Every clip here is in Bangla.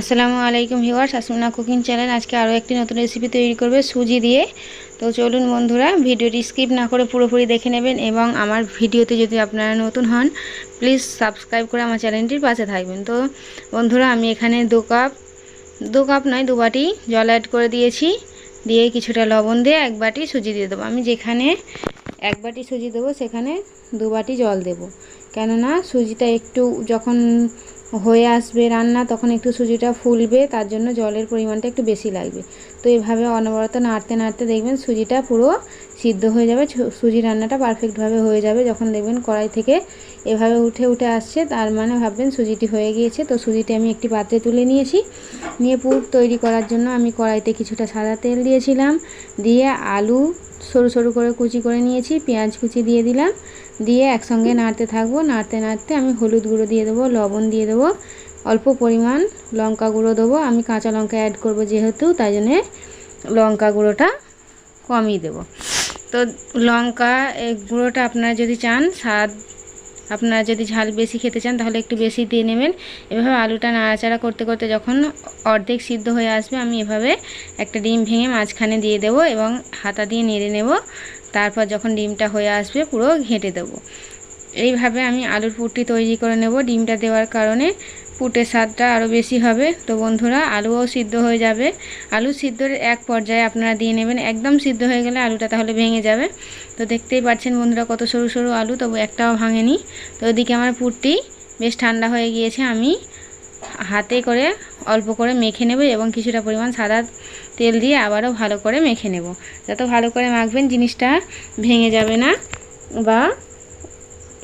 আসসালামু আলাইকুম ভিউয়ার্স আসুনা কুকিং চ্যানেল। আজকে আরও একটি নতুন রেসিপি তৈরি করবে সুজি দিয়ে। তো চলুন বন্ধুরা, ভিডিওটি স্কিপ না করে পুরোপুরি দেখে নেবেন এবং আমার ভিডিওতে যদি আপনারা নতুন হন প্লিজ সাবস্ক্রাইব করে আমার চ্যানেলটির পাশে থাকবেন। তো বন্ধুরা, আমি এখানে দু কাপ দু কাপ নয়, দু বাটি জল অ্যাড করে দিয়েছি। দিয়ে কিছুটা লবণ দিয়ে এক বাটি সুজি দিয়ে দেবো। আমি যেখানে এক বাটি সুজি দেবো, সেখানে দু বাটি জল দেব। কেননা সুজিটা একটু যখন হয়ে আসবে রান্না, তখন একটু সুজিটা ফুলবে, তার জন্য জলের পরিমাণটা একটু বেশি লাগবে। তো এভাবে অনবরত নাড়তে নাড়তে দেখবেন সুজিটা পুরো সিদ্ধ হয়ে যাবে সুজি রান্নাটা পারফেক্টভাবে হয়ে যাবে। যখন দেখবেন কড়াই থেকে এভাবে উঠে উঠে আসছে, তার মানে ভাববেন সুজিটি হয়ে গিয়েছে। তো সুজিটি আমি একটি পাত্রে তুলে নিয়েছি। নিয়ে পুর তৈরি করার জন্য আমি কড়াইতে কিছুটা সাদা তেল দিয়েছিলাম। দিয়ে আলু সরু সরু করে কুচি করে নিয়েছি, পেঁয়াজ কুচি দিয়ে দিলাম। দিয়ে একসঙ্গে নাড়তে থাকব, নাড়তে নাড়তে আমি হলুদ গুঁড়ো দিয়ে দেবো, লবণ দিয়ে দেবো, অল্প পরিমাণ লঙ্কা গুঁড়ো দেবো। আমি কাঁচা লঙ্কা অ্যাড করব যেহেতু, তাই জন্যে লঙ্কা গুঁড়োটা কমই দেবো। তো লঙ্কা এই গুঁড়োটা আপনারা যদি চান, স্বাদ আপনারা যদি ঝাল বেশি খেতে চান, তাহলে একটু বেশি দিয়ে নেবেন। এভাবে আলুটা নাড়াচাড়া করতে করতে যখন অর্ধেক সিদ্ধ হয়ে আসবে, আমি এভাবে একটা ডিম ভেঙে মাঝখানে দিয়ে দেব এবং হাতা দিয়ে নেড়ে নেব। তারপর যখন ডিমটা হয়ে আসবে, পুরো ঘেঁটে দেবো। এইভাবে আমি আলুর পুরটি তৈরি করে নেব। ডিমটা দেওয়ার কারণে পুটের স্বাদটা আরও বেশি হবে। তো বন্ধুরা, আলুও সিদ্ধ হয়ে যাবে। আলু সিদ্ধর এক পর্যায়ে আপনারা দিয়ে নেবেন। একদম সিদ্ধ হয়ে গেলে আলুটা তাহলে ভেঙে যাবে। তো দেখতেই পাচ্ছেন বন্ধুরা, কত সরু সরু আলু, তবু একটাও ভাঙেনি। তো ওদিকে আমার পুরটি বেশ ঠান্ডা হয়ে গিয়েছে। আমি হাতে করে অল্প করে মেখে নেব এবং কিছুটা পরিমাণ সাদা তেল দিয়ে আবারও ভালো করে মেখে নেব। যত ভালো করে মাখবেন জিনিসটা ভেঙে যাবে না বা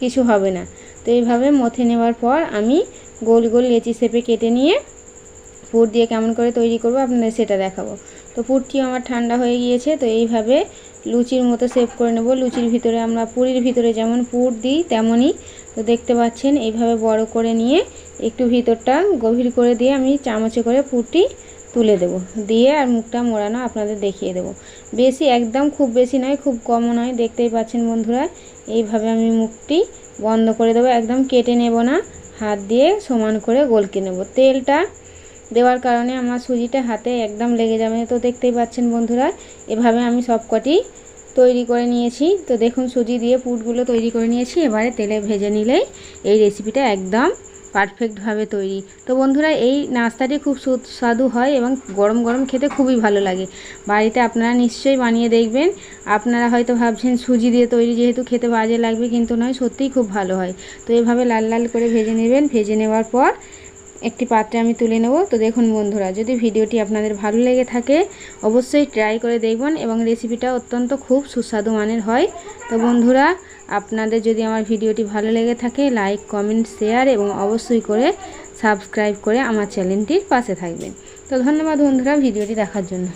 কিছু হবে না। তো এইভাবে মথে নেওয়ার পর আমি গোল গোল লেচি শেপে কেটে নিয়ে পুর দিয়ে কেমন করে তৈরি করব আপনাদের সেটা দেখাবো। তো পুরটিও আমার ঠান্ডা হয়ে গিয়েছে, তো এইভাবে লুচির মতো সেভ করে নেব। লুচির ভিতরে আমরা পুরীর ভিতরে যেমন পুর দিই, তেমনই তো দেখতে পাচ্ছেন এইভাবে বড় করে নিয়ে একটু ভিতরটা গভীর করে দিয়ে আমি চামচে করে পুরটি তুলে দেব। দিয়ে আর মুখটা মোড়ানো আপনাদের দেখিয়ে দেব। বেশি একদম খুব বেশি নয়, খুব কমও নয়, দেখতেই পাচ্ছেন বন্ধুরা। এইভাবে আমি মুখটি বন্ধ করে দেবো, একদম কেটে নেব না। হাত দিয়ে সমান করে গোলকে নেব। তেলটা দেওয়ার কারণে আমার সুজিটা হাতে একদম লেগে যাবে তো দেখতেই পাচ্ছেন বন্ধুরা, এভাবে আমি সবকটি তৈরি করে নিয়েছি। তো দেখুন, সুজি দিয়ে পুটগুলো তৈরি করে নিয়েছি। এবারে তেলে ভেজে নিলেই এই রেসিপিটা একদম পারফেক্টভাবে তৈরি। তো বন্ধুরা, এই নাস্তাটি খুব সুস্বাদু হয় এবং গরম গরম খেতে খুবই ভালো লাগে। বাড়িতে আপনারা নিশ্চয়ই বানিয়ে দেখবেন। আপনারা হয়তো ভাবছেন, সুজি দিয়ে তৈরি যেহেতু খেতে বাজে লাগবে, কিন্তু নয়, সত্যিই খুব ভালো হয়। তো এভাবে লাল লাল করে ভেজে নেবেন। ভেজে নেওয়ার পর একটি পাত্রে আমি তুলে নেব। তো দেখুন বন্ধুরা, যদি ভিডিওটি আপনাদের ভালো লেগে থাকে, অবশ্যই ট্রাই করে দেখবেন এবং রেসিপিটা অত্যন্ত খুব সুস্বাদু মানের হয়। তো বন্ধুরা, আপনাদের যদি আমার ভিডিওটি ভালো লেগে থাকে, লাইক, কমেন্ট, শেয়ার এবং অবশ্যই করে সাবস্ক্রাইব করে আমার চ্যানেলটির পাশে থাকবেন। তো ধন্যবাদ বন্ধুরা ভিডিওটি দেখার জন্য।